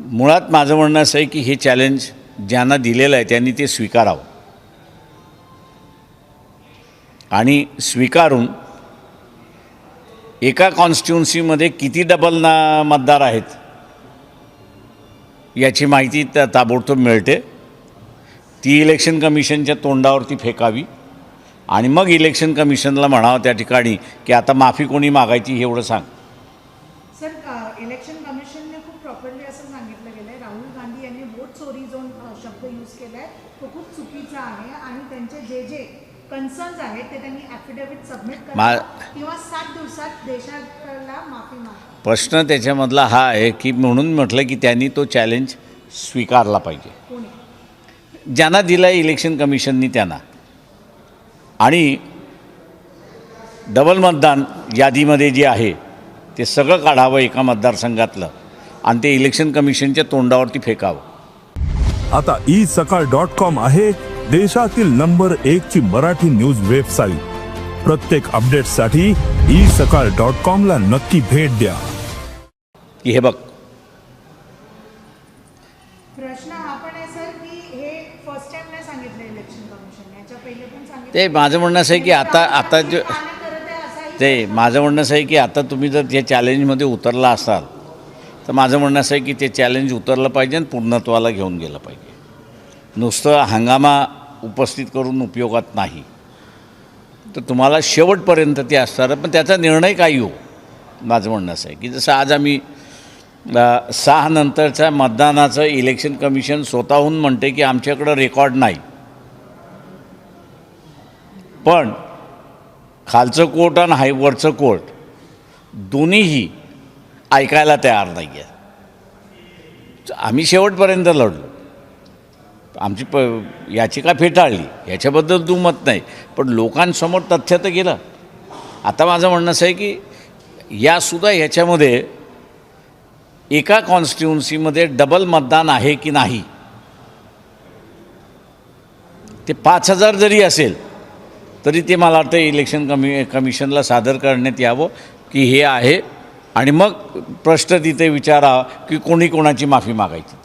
मुळात माझं म्हणणं असं आहे की हे चॅलेंज ज्यांना दिलेलं आहे त्यांनी ते स्वीकारावं. आणि स्वीकारून एका कॉन्स्टिट्युन्सीमध्ये किती डबल ना मतदार आहेत याची माहिती त्या ताबडतोब मिळते. ती इलेक्शन कमिशनच्या तोंडावरती फेकावी. आणि मग इलेक्शन कमिशनला म्हणावं त्या ठिकाणी की आता माफी कोणी मागायची एवढं सांग. सर इलेक्शन कमिशनने खूप प्रॉपरली असं सांगितलं गेलं आहे राहुल गांधी यांनी वोट चोरी जो शब्द यूज केला आहे तो खूप चुकीचा आहे आणि त्यांचे जे जे कन्सर्न्स आहेत ते त्यांनी ॲफिडेव्हिट सबमिट करावं किंवा सात दिवसात देशाला माफी मागा. प्रश्न त्याच्यामधला हा आहे की म्हणून म्हटलं की त्यांनी तो चॅलेंज स्वीकारला पाहिजे. ज्यांना दिला आहे इलेक्शन कमिशननी त्यांना. आणि डबल मतदान यादीमध्ये जे आहे ते सगळं काढावं एका मतदारसंघातलं. आणि ते इलेक्शन कमिशनच्या तोंडावरती फेकावं. आता ई सकाळ डॉट कॉम आहे देशातील नंबर एक ची मराठी न्यूज वेबसाईट प्रत्येक अपडेटसाठी ई सकाळ डॉट कॉम ला नक्की भेट द्या. की हे बघ. प्रश्न पण आहे सर की हे फर्स्ट टाइम नाही सांगितलं इलेक्शन कमिशन याच्या पहिले पण सांगितलं. ते माझं म्हणणं असं आहे की आता आता जो ते माझं म्हणणं असं आहे की आता तुम्ही जर या चॅलेंजमध्ये उतरला असाल तर माझं म्हणणं असं आहे की ते चॅलेंज उतरलं पाहिजे आणि पूर्णत्वाला घेऊन गेलं पाहिजे. नुसतं हंगामा उपस्थित करून उपयोगात नाही. तर तुम्हाला शेवटपर्यंत ते असणार पण त्याचा निर्णय काय येऊ हो. माझं म्हणणं असं आहे की जसं आज आम्ही सहा नंतरच्या मतदानाचं इलेक्शन कमिशन स्वतःहून म्हणते की आमच्याकडं रेकॉर्ड नाही. पण खालचं कोर्ट आणि हाय वरचं कोर्ट दोन्हीही ऐकायला तयार नाही आहे आम्ही शेवटपर्यंत लढलो. आमची प याचिका फेटाळली. याच्याबद्दल मत नाही. पण लोकांसमोर तथ्य तर गेलं. आता माझं म्हणणं असं आहे की यासुद्धा ह्याच्यामध्ये एका कॉन्स्टिट्युन्सीमध्ये डबल मतदान आहे की नाही? ते पाच हजार जरी असेल तरी ते मला वाटतं इलेक्शन कमी कमिशनला सादर करण्यात यावं की हे आहे. आणि मग प्रश्न तिथे विचारा की कोणी कोणाची माफी मागायची.